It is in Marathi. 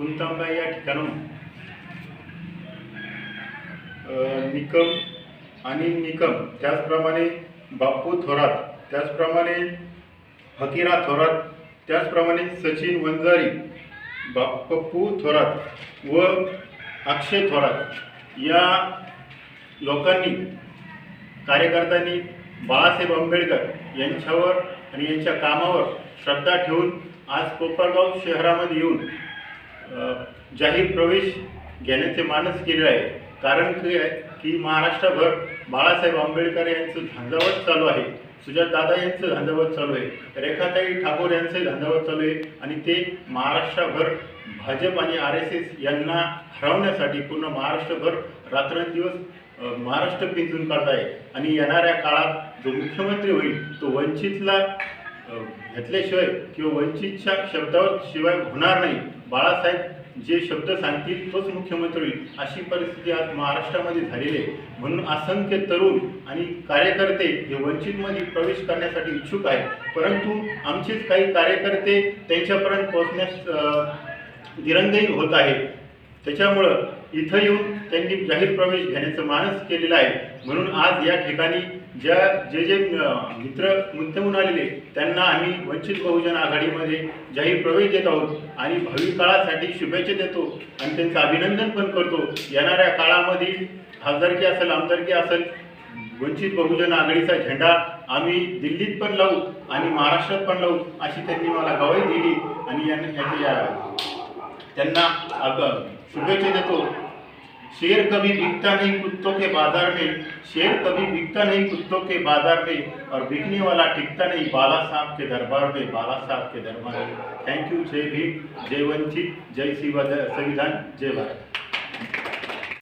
पुणतांबा या ठिकाणून निकम आणि निकम त्याचप्रमाणे बापू थोरात त्याचप्रमाणे हकीरा थोरात त्याचप्रमाणे सचिन वंजारी बाप थोरात व अक्षय थोरात या लोकांनी कार्यकर्त्यांनी बाळासाहेब आंबेडकर यांच्यावर आणि यांच्या कामावर श्रद्धा ठेवून आज कोपरगाव शहरामध्ये येऊन जाहीर प्रवेश घेण्याचे मानस केले आहे. कारण की की महाराष्ट्रभर बाळासाहेब आंबेडकर यांचं झंझावत चालू आहे. सुजातदादा यांचं झंझावत चालू आहे. रेखाताई ठाकूर यांचं झंझावत चालू आहे. आणि ते महाराष्ट्रभर भाजप आणि आर एस एस यांना हरवण्यासाठी पूर्ण महाराष्ट्रभर रात्रंदिवस महाराष्ट्र पिंजून काढत आहे. आणि येणाऱ्या काळात जो मुख्यमंत्री होईल तो वंचितला घेतल्याशिवाय किंवा वंचितच्या शब्दावर शिवाय होणार नाही. बाळासाहेब जे शब्द सांगतील तोच मुख्यमंत्री होईल. अशी परिस्थिती आज महाराष्ट्रामध्ये झालेली आहे. म्हणून असंख्य तरुण आणि कार्यकर्ते हे वंचितमध्ये प्रवेश करण्यासाठी इच्छुक आहेत. परंतु आमचेच काही कार्यकर्ते त्यांच्यापर्यंत पोहोचण्यास अ, दिरंगाई होत आहे. त्याच्यामुळं इथं येऊन त्यांनी जाहीर प्रवेश घेण्याचं मानस केलेलं आहे. म्हणून आज या ठिकाणी ज्या जे जे मित्र मुद्देमून आलेले त्यांना आम्ही वंचित बहुजन आघाडीमध्ये जाहीर प्रवेश देत आहोत आणि भावी काळासाठी शुभेच्छा देतो आणि त्यांचं अभिनंदन पण करतो. येणाऱ्या काळामध्ये खासदारकी असेल आमदारकी असेल वंचित बहुजन आघाडीचा झेंडा आम्ही दिल्लीत पण लावू आणि महाराष्ट्रात पण लावू अशी त्यांनी मला गवाही दिली आणि यांनी याची या- त्यांना अग- शुभेच्छा शेर कभी बिकता नहीं कुत्तों के बाज़ार में, शेर कभी बिकता नहीं कुत्तों के बाज़ार में, और बिकने वाला टिकता नहीं बाला साहब के दरबार में, बाला साहब के दरबार में। थैंक यू जय भीम, जय वंचित, जय शिवा संविधान, जय भारत।